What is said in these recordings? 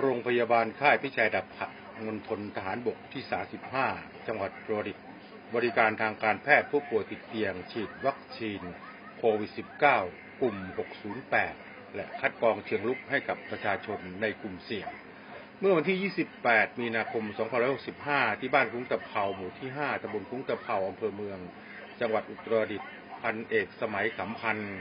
โรงพยาบาลค่ายพิชัยดับผักมณฑลทหารบกที่ 35 จังหวัดตรดิตบริการทางการแพทย์ผู้ป่วยติดเตียง ฉีดวัคซีนโควิด -19 กลุ่ม 608 และคัดกรองเชิงลุกให้กับประชาชนในกลุ่มเสี่ยง เมื่อวันที่ 28 มีนาคม 2565 ที่บ้านคุ้งตะเภาหมู่ที่ 5ตำบลคุ้งตะเภาอำเภอเมือง จังหวัดอุตรดิตถ์พันเอกสมัยขำพันธ์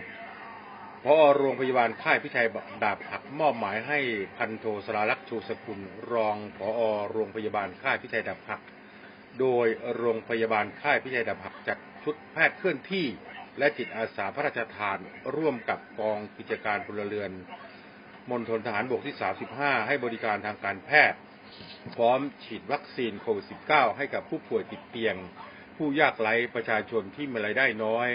พอโรงพยาบาลค่ายพิชัยดาบหักมอบหมายให้พันโทสราลักษ์ชูสกุลรองผอโรงพยาบาลค่ายพิชัยดาบหัก โดยโรงพยาบาลค่ายพิชัยดาบหักจัดชุดแพทย์เคลื่อนที่ และจิตอาสาพระราชทานร่วมกับกองกิจการพลเรือนมณฑลทหารบกที่ 35 ให้บริการทางการแพทย์ พร้อมฉีดวัคซีนโควิด -19 ให้กับผู้ป่วยติดเตียง ผู้ยากไร้ประชาชนที่มีรายได้น้อย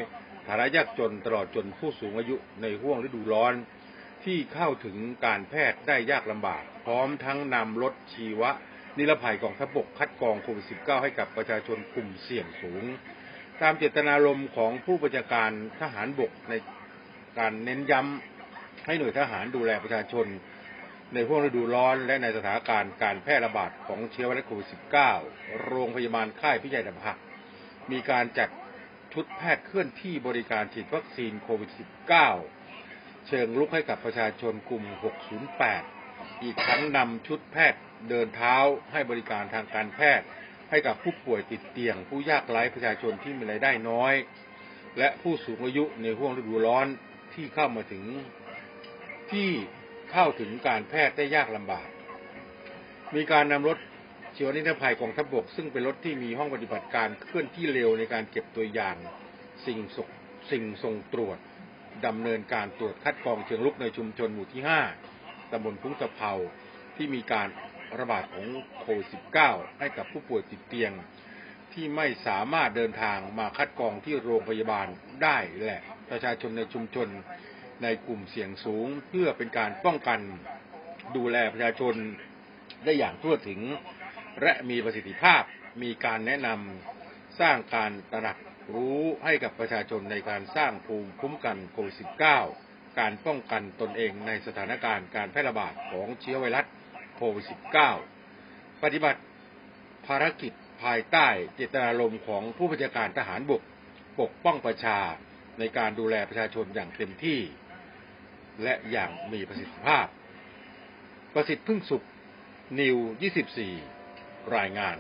ฐานะยากจนตลอดจนผู้สูงอายุในห่วงฤดูร้อน ที่เข้าถึงการแพทย์ได้ยากลำบาก พร้อมทั้งนำรถชีวะ นิรภัยกองทัพบกคัดกรองโควิด -19 ให้กับประชาชนกลุ่มเสี่ยงสูง ตามเจตนารมณ์ของผู้บัญชาการทหารบกในการเน้นย้ำให้หน่วยทหารดูแลประชาชน ในห่วงฤดูร้อนและในสถานการณ์การแพร่ระบาดของเชื้อไวรัสโควิด -19 โรงพยาบาลค่ายพิจัยดำหักมีการจัด ชุดแพทย์เคลื่อนที่บริการฉีดวัคซีนโควิด -19 เชิงลุกให้กับประชาชนกลุ่ม 608 อีกทั้งนำชุดแพทย์เดินเท้าให้บริการทางการแพทย์ ให้กับผู้ป่วยติดเตียง ผู้ยากไร้ประชาชนที่มีรายได้น้อย และผู้สูงอายุในห่วงฤดูร้อนที่เข้ามาถึงที่เข้าถึงการแพทย์ได้ยากลำบาก มีการนำรถ ชีวนิรภัยกองทัพบกซึ่งเป็นรถที่มีห้องปฏิบัติการเคลื่อนที่เร็วในการเก็บตัวอย่างสิ่งสกสิ่งส่งตรวจดำเนินการตรวจคัดกรองเชิงลุกในชุมชนหมู่ที่ 5ตำบลพุ้งตะเภาที่มีการระบาดของโควิด -19 ให้กับผู้ป่วยติดเตียง ที่ไม่สามารถเดินทางมาคัดกรองที่โรงพยาบาลได้และประชาชนในชุมชนในกลุ่มเสี่ยงสูง เพื่อเป็นการป้องกันดูแลประชาชนได้อย่างทั่วถึง และมีประสิทธิภาพมีการแนะนำสร้างการตระหนักรู้ให้กับประชาชนในการสร้างภูมิคุ้มกันโควิด -19 การป้องกันตนเองในสถานการณ์การแพร่ระบาดของเชื้อไวรัสโควิด -19 ปฏิบัติภารกิจภายใต้เจตนารมณ์ของผู้บัญชาการทหารบกปกป้องประชาในการดูแลประชาชนอย่างเต็มที่ และอย่างมีประสิทธิภาพ ประสิทธิ์พึ่งสุขนิว 24 รายงาน